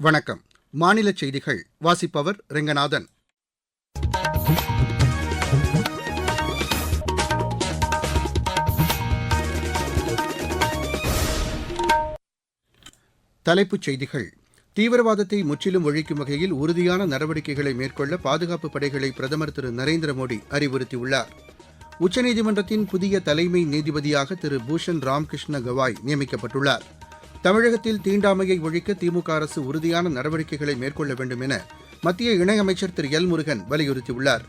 வணக்கம். மாநில செய்திகள் வாசிப்பவர் ரெங்கநாதன். தலைப்புச் செய்திகள். தீவிரவாதத்தை முற்றிலும் ஒழிக்கும் வகையில் உறுதியான நடவடிக்கைகளை மேற்கொள்ள பாதுகாப்பு படைகளை பிரதமர் திரு நரேந்திர மோடி அறிவுறுத்தியுள்ளார். உச்சநீதிமன்றத்தின் புதிய தலைமை நீதிபதியாக திரு பூஷன் ராம்கிருஷ்ண கவாய் நியமிக்கப்பட்டுள்ளார். தமிழகத்தில் தீண்டாமையை ஒழிக்க திமுக அரசு உறுதியான நடவடிக்கைகளை மேற்கொள்ள வேண்டும் என மத்திய இணையமைச்சர் திரு எல் முருகன் வலியுறுத்தியுள்ளார்.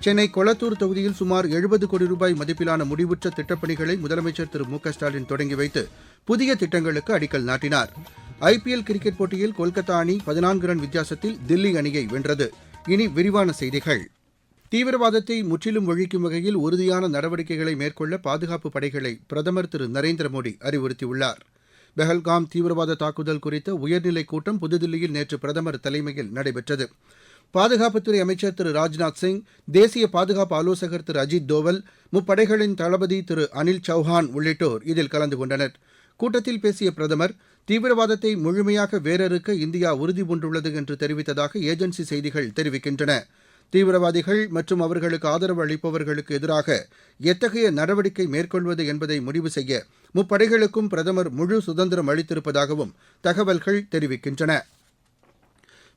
சென்னை கொளத்தூர் தொகுதியில் சுமார் எழுபது கோடி ரூபாய் மதிப்பிலான முடிவுற்ற திட்டப்பணிகளை முதலமைச்சர் திரு மு ஸ்டாலின் தொடங்கி வைத்து புதிய திட்டங்களுக்கு அடிக்கல் நாட்டினார். ஐபிஎல் கிரிக்கெட் போட்டியில் கொல்கத்தா அணி பதினான்கு ரன் வித்தியாசத்தில் தில்லி அணியை வென்றது. இனி விரிவான செய்திகள். தீவிரவாதத்தை முற்றிலும் ஒழிக்கும் வகையில் உறுதியான நடவடிக்கைகளை மேற்கொள்ள பாதுகாப்பு படைகளை பிரதமர் திரு நரேந்திர மோடி அறிவுறுத்தியுள்ளார். பெஹல்காம் தீவிரவாத தாக்குதல் குறித்த உயர்நிலைக் கூட்டம் புதுதில்லியில் நேற்று பிரதமர் தலைமையில் நடைபெற்றது. பாதுகாப்புத்துறை அமைச்சர் திரு ராஜ்நாத் சிங் தேசிய பாதுகாப்பு ஆலோசகர் திரு அஜித் தோவல் முப்படைகளின் தளபதி திரு அனில் சௌஹான் உள்ளிட்டோர் இதில் கலந்து கொண்டனர். கூட்டத்தில் பேசிய பிரதமர் தீவிரவாதத்தை முழுமையாக வேரறுக்க இந்தியா உறுதிபூண்டுள்ளது என்று தெரிவித்ததாக ஏஜென்சி செய்திகள் தெரிவிக்கின்றன. தீவிரவாதிகள் மற்றும் அவர்களுக்கு ஆதரவு அளிப்பவர்களுக்கு எதிராக எத்தகைய நடவடிக்கை மேற்கொள்வது என்பதை முடிவு செய்ய முப்படைகளுக்கும் பிரதமர் முழு சுதந்திரம் அளித்திருப்பதாகவும் தகவல்கள் தெரிவிக்கின்றன.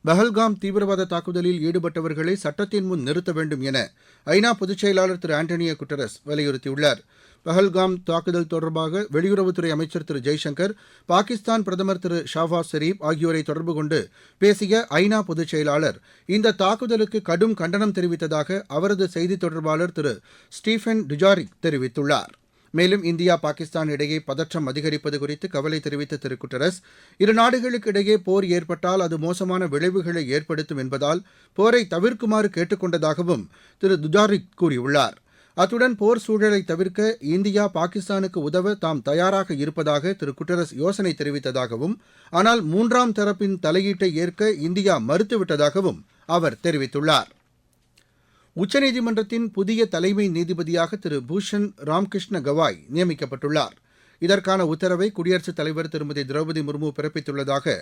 பஹல்காம் தீவிரவாத தாக்குதலில் ஈடுபட்டவர்களை சட்டத்தின் முன் நிறுத்த வேண்டும் என ஐநா பொதுச் செயலாளர் திரு ஆண்டனியோ குட்டரஸ் வலியுறுத்தியுள்ளார். பஹல்காம் தாக்குதல் தொடர்பாக வெளியுறவுத்துறை அமைச்சர் திரு ஜெய்சங்கர் பாகிஸ்தான் பிரதமர் திரு ஷாபாஸ் ஷெரீப் ஆகியோரை தொடர்பு கொண்டு பேசிய ஐநா பொதுச் செயலாளர் இந்த தாக்குதலுக்கு கடும் கண்டனம் தெரிவித்ததாக அவரது செய்தித் தொடர்பாளர் திரு ஸ்டீஃபன் டுஜாரிக் தெரிவித்துள்ளார். மேலும் இந்தியா பாகிஸ்தான் இடையே பதற்றம் அதிகரிப்பது குறித்து கவலை தெரிவித்த திரு குட்டரஸ் இரு நாடுகளுக்கு இடையே போர் ஏற்பட்டால் அது மோசமான விளைவுகளை ஏற்படுத்தும் என்பதால் போரை தவிர்க்குமாறு கேட்டுக் கொண்டதாகவும் திரு துஜாரிக் கூறியுள்ளார். அத்துடன் போர் சூழலை தவிர்க்க இந்தியா பாகிஸ்தானுக்கு உதவ தாம் தயாராக இருப்பதாக திரு குட்டரஸ் யோசனை தெரிவித்ததாகவும் ஆனால் மூன்றாம் தரப்பின் தலையீட்டை ஏற்க இந்தியா மறுத்துவிட்டதாகவும் அவர் தெரிவித்துள்ளார். உச்சநீதிமன்றத்தின் புதிய தலைமை நீதிபதியாக திரு பூஷன் ராம்கிருஷ்ண கவாய் நியமிக்கப்பட்டுள்ளார். இதற்கான உத்தரவை குடியரசுத் தலைவர் திருமதி திரௌபதி முர்மு பிறப்பித்துள்ளதாக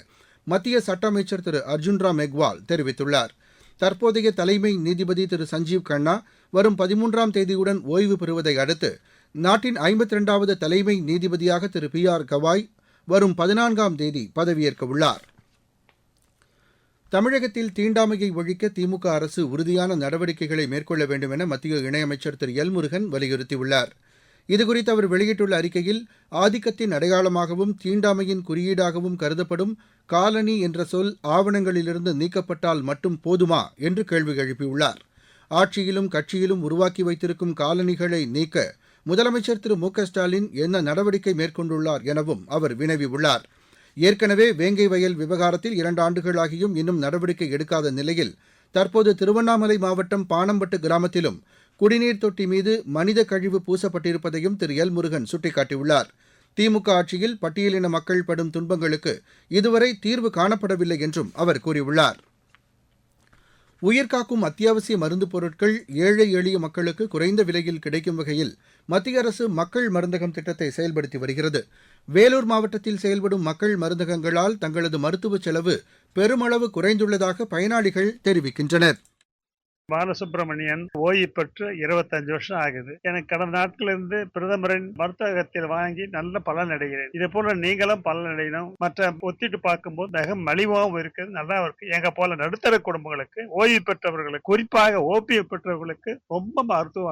மத்திய சட்ட அமைச்சர் திரு அர்ஜுன் ராம் மெக்வால் தெரிவித்துள்ளார். தற்போதைய தலைமை நீதிபதி திரு சஞ்சீவ் கண்ணா வரும் பதிமூன்றாம் தேதியுடன் ஓய்வு பெறுவதை அடுத்து நாட்டின் ஐம்பத்தி இரண்டாவது தலைமை நீதிபதியாக திரு பி ஆர் கவாய் வரும் பதினான்காம் தேதி பதவியேற்க உள்ளார். தமிழகத்தில் தீண்டாமையை ஒழிக்க திமுக அரசு உறுதியான நடவடிக்கைகளை மேற்கொள்ள வேண்டும் என மத்திய இணையமைச்சர் திரு எல் முருகன் வலியுறுத்தியுள்ளார். இதுகுறித்து அவர் வெளியிட்டுள்ள அறிக்கையில் ஆதிக்கத்தின் அடையாளமாகவும் தீண்டாமையின் குறியீடாகவும் கருதப்படும் காலனி என்ற சொல் ஆவணங்களிலிருந்து நீக்கப்பட்டால் மட்டும் போதுமா என்று கேள்வி எழுப்பியுள்ளார். ஆட்சியிலும் கட்சியிலும் உருவாக்கி வைத்திருக்கும் காலனிகளை நீக்க முதலமைச்சர் திரு மு க ஸ்டாலின் என்ன நடவடிக்கை மேற்கொண்டுள்ளார் எனவும் அவர் வினவியுள்ளார். ஏற்கனவே வேங்கை வயல் விவகாரத்தில் இரண்டு ஆண்டுகளாகியும் இன்னும் நடவடிக்கை எடுக்காத நிலையில் தற்போது திருவண்ணாமலை மாவட்டம் பாணம்பட்டு கிராமத்திலும் குடிநீர் தொட்டி மீது மனித கழிவு பூசப்பட்டிருப்பதையும் திரு எல் முருகன் சுட்டிக்காட்டியுள்ளார். திமுக ஆட்சியில் பட்டியலின மக்கள் படும் துன்பங்களுக்கு இதுவரை தீர்வு காணப்படவில்லை என்றும் அவர் கூறியுள்ளார். உயிர்காக்கும் அத்தியாவசிய மருந்துப் பொருட்கள் ஏழை எளிய மக்களுக்கு குறைந்த விலையில் கிடைக்கும் வகையில் மத்திய அரசு மக்கள் மருந்தகம் திட்டத்தை செயல்படுத்தி வருகிறது. வேலூர் மாவட்டத்தில் செயல்படும் மக்கள் மருந்தகங்களால் தங்களது மருத்துவ செலவு பெருமளவு குறைந்துள்ளதாக பயனாளிகள் தெரிவிக்கின்றனர். பாலசுப்ரமணியன் ஓய்வு பெற்று இருபத்தஞ்சு வருஷம் ஆகுது. எனக்கு கடந்த நாட்கள் இருந்து பிரதமரின் மருத்தகத்தில் வாங்கி நல்ல பலன் அடைகிறேன். இதே போல நீங்களும் பலன் அடையணும். மற்ற ஒத்திட்டு பார்க்கும்போது மிக மலிவாகவும் இருக்குது நல்லா இருக்கு. எங்க போல நடுத்தர குடும்பங்களுக்கு ஓய்வு பெற்றவர்களுக்கு குறிப்பாக ஓபிஎஃப் பெற்றவர்களுக்கு ரொம்ப மருத்துவம்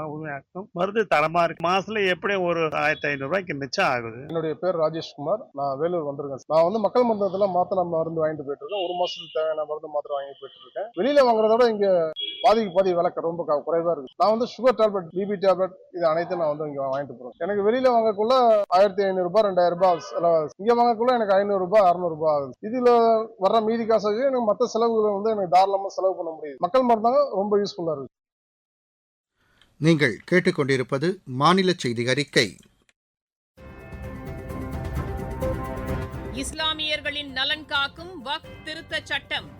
மருந்து தரமா இருக்கு. மாசத்துல எப்படியும் ஒரு ஆயிரத்தி ஐநூறு ரூபாய்க்கு மிச்சம் ஆகுது. என்னுடைய பேர் ராஜேஷ்குமார் நான் வேலூர் வந்திருக்கேன். நான் வந்து மக்கள் மருந்தத்துல மாத்திரம் மருந்து வாங்கிட்டு போயிட்டு இருக்கேன். ஒரு மாசத்துக்கு தேவையான மருந்து மாத்திரை வாங்கிட்டு போயிட்டு இருக்கேன். வெளியில வாங்குறதோட இங்க பாதி பாதிக்கு பாதி விலை ரொம்ப க- குறைவா இருக்கு. நான் வந்து சுகர் டேப்லெட் பிபி டேப்லெட் இது அனைத்தும் நான் வந்து இங்க வாங்கிட்டு போறேன். எனக்கு வெளியில வாங்கக்குள்ள ஆயிரத்தி ஐநூறு ரூபாய் ரெண்டாயிரம் ரூபாய் செலவாகுது இங்க வாங்கக்குள்ள எனக்கு ஐநூறு ரூபாய் அறுநூறு ரூபாய் ஆகுது. இதுல வர்ற மீதி காசு எனக்கு மற்ற செலவுகளை வந்து எனக்கு தாராளமா செலவு பண்ண முடியுது. மக்கள் மருந்தகம் ரொம்ப யூஸ்ஃபுல்லா இருக்கு. நீங்கள் கேட்டுக்கொண்டிருப்பது மாநில செய்தி அறிக்கை. இஸ்லாமியர்களின் நலன் காக்கும் வக்ஃப் திருத்தச் சட்டம்.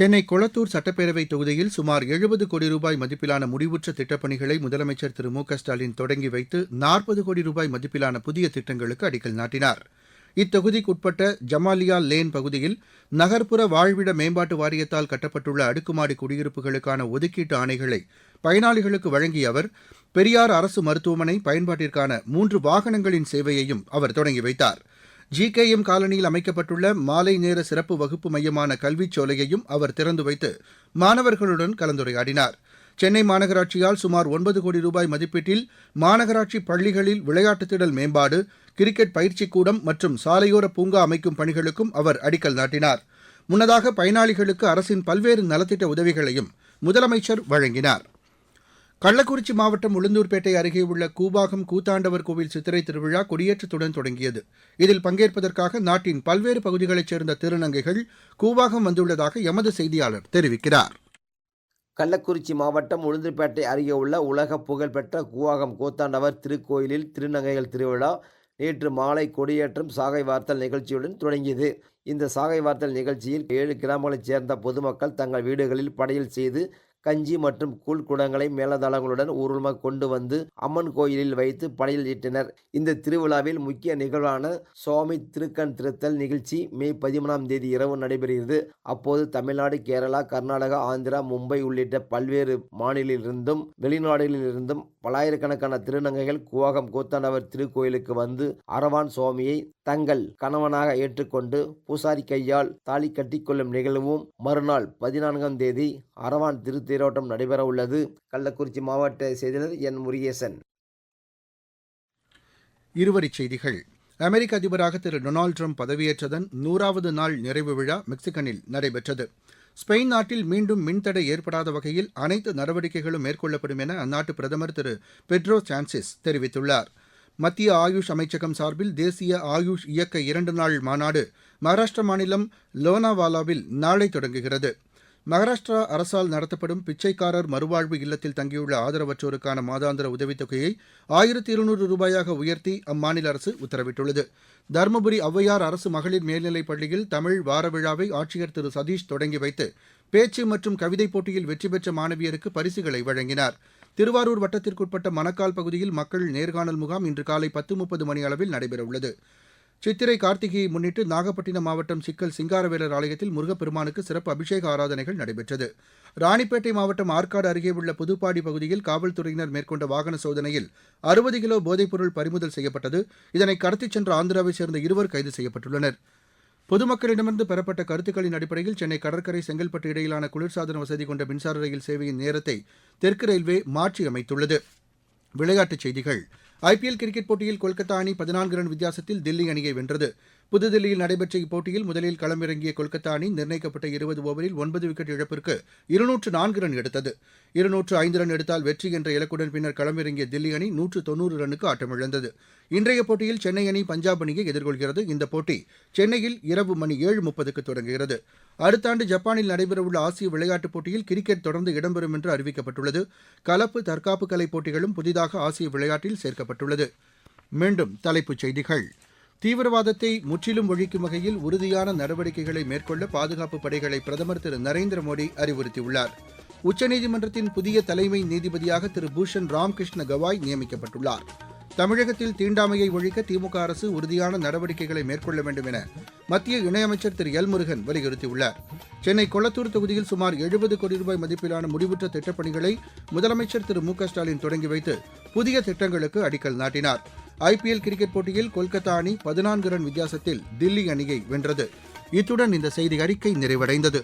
சென்னை கொளத்தூர் சட்டப்பேரவை தொகுதியில் சுமார் எழுபது கோடி ரூபாய் மதிப்பிலான முடிவுற்ற திட்டப்பணிகளை முதலமைச்சர் திரு மு க ஸ்டாலின் தொடங்கி வைத்து நாற்பது கோடி ரூபாய் மதிப்பிலான புதிய திட்டங்களுக்கு அடிக்கல் நாட்டினார். இத்தொகுதிக்குட்பட்ட ஜமாலியா லேன் பகுதியில் நகர்ப்புற வாழ்விட மேம்பாட்டு வாரியத்தால் கட்டப்பட்டுள்ள அடுக்குமாடி குடியிருப்புகளுக்கான ஒதுக்கீட்டு ஆணைகளை பயனாளிகளுக்கு வழங்கிய அவர் பெரியார் அரசு மருத்துவமனை பயன்பாட்டிற்கான மூன்று வாகனங்களின் சேவையையும் அவர் தொடங்கி வைத்தார் ஜிகேஎம் காலனியில் அமைக்கப்பட்டுள்ள மாலை நேர சிறப்பு வகுப்பு மையமான கல்விச் சோலையையும் அவர் திறந்து வைத்து மாணவர்களுடன் கலந்துரையாடினார். சென்னை மாநகராட்சியால் சுமார் ஒன்பது கோடி ரூபாய் மதிப்பீட்டில் மாநகராட்சி பள்ளிகளில் விளையாட்டுத் திடல் மேம்பாடு கிரிக்கெட் பயிற்சிக் கூடம் மற்றும் சாலையோர பூங்கா அமைக்கும் பணிகளுக்கும் அவர் அடிக்கல் நாட்டினார். முன்னதாக பயனாளிகளுக்கு அரசின் பல்வேறு நலத்திட்ட உதவிகளையும் முதலமைச்சர் வழங்கினார். கள்ளக்குறிச்சி மாவட்டம் உளுந்தூர்பேட்டை அருகே உள்ள கூபாகம் கூத்தாண்டவர் கோவில் சித்திரை திருவிழா கொடியேற்றத்துடன் தொடங்கியது. இதில் பங்கேற்பதற்காக நாட்டின் பல்வேறு பகுதிகளைச் சேர்ந்த திருநங்கைகள் கூவாகம் வந்துள்ளதாக எமது செய்தியாளர் தெரிவிக்கிறார். கள்ளக்குறிச்சி மாவட்டம் உளுந்தூர்பேட்டை அருகே உள்ள உலக புகழ்பெற்ற கூவாகம் கூத்தாண்டவர் திருக்கோயிலில் திருநங்கைகள் திருவிழா நேற்று மாலை கொடியேற்றம் சாகை வார்த்தல் நிகழ்ச்சியுடன் தொடங்கியது. இந்த சாகை வார்த்தல் நிகழ்ச்சியில் ஏழு கிராமங்களைச் சேர்ந்த பொதுமக்கள் தங்கள் வீடுகளில் படையல் செய்து கஞ்சி மற்றும் கூழ் குடங்களை மேலதளங்களுடன் ஊர்வலமாக கொண்டு வந்து அம்மன் கோயிலில் வைத்து படையல் இட்டனர் இந்த திருவிழாவில் முக்கிய நிகழ்வான சுவாமி திருக்கண் திருத்தல் நிகழ்ச்சி மே பதிமூணாம் தேதி இரவு நடைபெறுகிறது. அப்போது தமிழ்நாடு கேரளா கர்நாடகா ஆந்திரா மும்பை உள்ளிட்ட பல்வேறு மாநிலிலிருந்தும் வெளிநாடுகளிலிருந்தும் பல்லாயிரக்கணக்கான திருநங்கைகள் குவாகம் கூத்தாண்டவர் திருக்கோயிலுக்கு வந்து அரவான் சுவாமியை தங்கள் கணவனாக ஏற்றுக்கொண்டு பூசாரி கையால் தாலி கட்டிக்கொள்ளும் நிகழ்வும் மறுநாள் பதினான்காம் தேதி அரவான் திருத்தேரோட்டம் நடைபெற உள்ளது. கள்ளக்குறிச்சி மாவட்ட செய்தியாளர் என் முருகேசன். இருவரிச் செய்திகள். அமெரிக்க அதிபராக திரு டொனால்டு ட்ரம்ப் பதவியேற்றதன் நூறாவது நாள் நிறைவு விழா மெக்சிகனில் நடைபெற்றது. ஸ்பெயின் நாட்டில் மீண்டும் மின்தடை ஏற்படாத வகையில் அனைத்து நடவடிக்கைகளும் மேற்கொள்ளப்படும் என அந்நாட்டு பிரதமர் திரு பெட்ரோ சான்சிஸ் தெரிவித்துள்ளார். மத்திய ஆயுஷ் அமைச்சகம் சார்பில் தேசிய ஆயுஷ் இயக்க இரண்டு நாள் மாநாடு மகாராஷ்டிரா மாநிலம் லோனாவாலாவில் நாளை தொடங்குகிறது. மகாராஷ்டிரா அரசால் நடத்தப்படும் பிச்சைக்காரர் மறுவாழ்வு இல்லத்தில் தங்கியுள்ள ஆதரவற்றோருக்கான மாதாந்திர உதவித்தொகையை ஆயிரத்தி இருநூறு ரூபாயாக உயர்த்தி அம்மாநில அரசு உத்தரவிட்டுள்ளது. தருமபுரி ஔவையார் அரசு மகளிர் மேல்நிலைப் பள்ளியில் தமிழ் வார விழாவை ஆட்சியர் திரு சதீஷ் தொடங்கி வைத்து பேச்சு மற்றும் கவிதைப் போட்டியில் வெற்றி பெற்ற மாணவியருக்கு பரிசுகளை வழங்கினார். திருவாரூர் வட்டத்திற்குட்பட்ட மணக்கால் பகுதியில் மக்கள் நேர்காணல் முகாம் இன்று காலை பத்து முப்பது மணி அளவில் நடைபெறவுள்ளது. சித்திரை கார்த்திகையை முன்னிட்டு நாகப்பட்டினம் மாவட்டம் சிக்கல் சிங்காரவேலர் ஆலயத்தில் முருகப்பெருமானுக்கு சிறப்பு அபிஷேக ஆராதனைகள் நடைபெற்றது. ராணிப்பேட்டை மாவட்டம் ஆற்காடு அருகே உள்ள புதுப்பாடி பகுதியில் காவல்துறையினர் மேற்கொண்ட வாகன சோதனையில் அறுபது கிலோ போதைப்பொருள் பறிமுதல் செய்யப்பட்டது. இதனை கடத்திச் சென்ற ஆந்திராவைச் சேர்ந்த இருவர் கைது செய்யப்பட்டுள்ளனர். பொதுமக்களிடமிருந்து பெறப்பட்ட கருத்துக்களின் அடிப்படையில் சென்னை கடற்கரை செங்கல்பட்டு இடையிலான குளிர்சாதன வசதி கொண்ட மின்சார ரயில் சேவையின் நேரத்தை தெற்கு ரயில்வே மாற்றியமைத்துள்ளது. விளையாட்டுச் செய்திகள். ஐபிஎல் கிரிக்கெட் போட்டியில் கொல்கத்தா அணி பதினான்கு ரன் வித்தியாசத்தில் தில்லி அணியை வென்றது. புதுதில்லியில் நடைபெற்ற இப்போட்டியில் முதலில் களமிறங்கிய கொல்கத்தா அணி நிர்ணயிக்கப்பட்ட இருபது ஓவரில் ஒன்பது விக்கெட் இழப்பிற்கு இருநூற்று நான்கு ரன் எடுத்தது. இருநூற்று ஐந்து ரன் எடுத்தால் வெற்றி என்ற இலக்குடன் பின்னர் களமிறங்கிய தில்லி அணி நூற்று தொன்னூறு ரன்னுக்கு ஆட்டமிழந்தது. இன்றைய போட்டியில் சென்னை அணி பஞ்சாப் அணியை எதிர்கொள்கிறது. இந்த போட்டி சென்னையில் இரவு மணி ஏழு முப்பதுக்கு தொடங்குகிறது. அடுத்த ஆண்டு ஜப்பானில் நடைபெறவுள்ள ஆசிய விளையாட்டுப் போட்டியில் கிரிக்கெட் தொடர்ந்து இடம்பெறும் என்று அறிவிக்கப்பட்டுள்ளது. கலப்பு தற்காப்பு கலை போட்டிகளும் புதிதாக ஆசிய விளையாட்டில் சேர்க்கப்பட்டுள்ளது. மீண்டும் தலைப்புச் செய்திகள். தீவிரவாதத்தை முற்றிலும் ஒழிக்கும் வகையில் உறுதியான நடவடிக்கைகளை மேற்கொள்ள பாதுகாப்பு படைகளை பிரதமர் திரு நரேந்திர மோடி அறிவுறுத்தியுள்ளார். உச்சநீதிமன்றத்தின் புதிய தலைமை நீதிபதியாக திரு பூஷன் ராம்கிருஷ்ண கவாய் நியமிக்கப்பட்டுள்ளார். தமிழகத்தில் தீண்டாமையை ஒழிக்க திமுக அரசு உறுதியான நடவடிக்கைகளை மேற்கொள்ள வேண்டும் என மத்திய இணையமைச்சர் திரு எல் முருகன் வலியுறுத்தியுள்ளார். சென்னை கொளத்தூர் தொகுதியில் சுமார் எழுபது கோடி ரூபாய் மதிப்பிலான முடிவுற்ற திட்டப்பணிகளை முதலமைச்சர் திரு மு க ஸ்டாலின் தொடங்கி வைத்து புதிய திட்டங்களுக்கு அடிக்கல் நாட்டினார். ஐபிஎல் கிரிக்கெட் போட்டியில் கொல்கத்தா அணி பதினான்கு ரன் வித்தியாசத்தில் தில்லி அணியை வென்றது. இத்துடன் இந்த செய்தி அறிக்கை நிறைவடைந்தது.